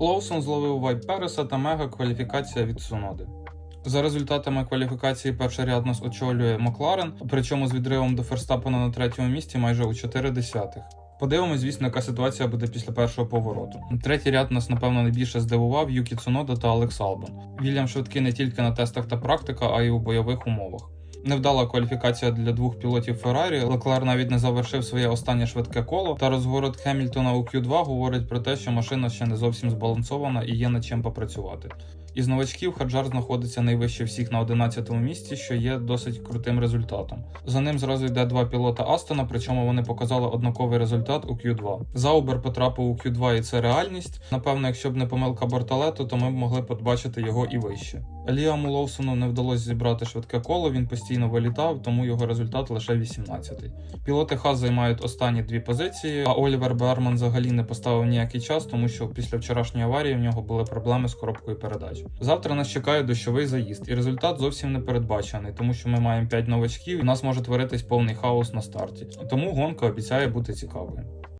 Лоусон зловив Вайт Переса та мега кваліфікація від Суноди. За результатами кваліфікації перший ряд нас очолює Макларен, причому з відривом до Ферстапена на третьому місці майже у 4 десятих. Подивимось, звісно, яка ситуація буде після першого повороту. Третій ряд нас, напевно, найбільше здивував Юкі Цунода та Алекс Албон. Вільям швидкий не тільки на тестах та практика, а й у бойових умовах. Невдала кваліфікація для двох пілотів Феррарі. Леклер навіть не завершив своє останнє швидке коло. Та розворот Хемільтона у Q2 говорить про те, що машина ще не зовсім збалансована і є над чим попрацювати. Із новачків Хаджар знаходиться найвище всіх на 11-му місці, що є досить крутим результатом. За ним зразу йде два пілота Астона, причому вони показали однаковий результат у Q2. Заубер потрапив у Q2 і це реальність. Напевно, якщо б не помилка Борталету, то ми б могли побачити його і вище. Ліаму Лоусону не вдалося зібрати швидке коло, він постійно вилітав, тому його результат лише 18-й. Пілоти Хас займають останні дві позиції, а Олівер Берман взагалі не поставив ніякий час, тому що після вчорашньої аварії в нього були проблеми з коробкою передач. Завтра нас чекає дощовий заїзд, і результат зовсім не передбачений, тому що ми маємо 5 новачків, і у нас може творитись повний хаос на старті. Тому гонка обіцяє бути цікавою.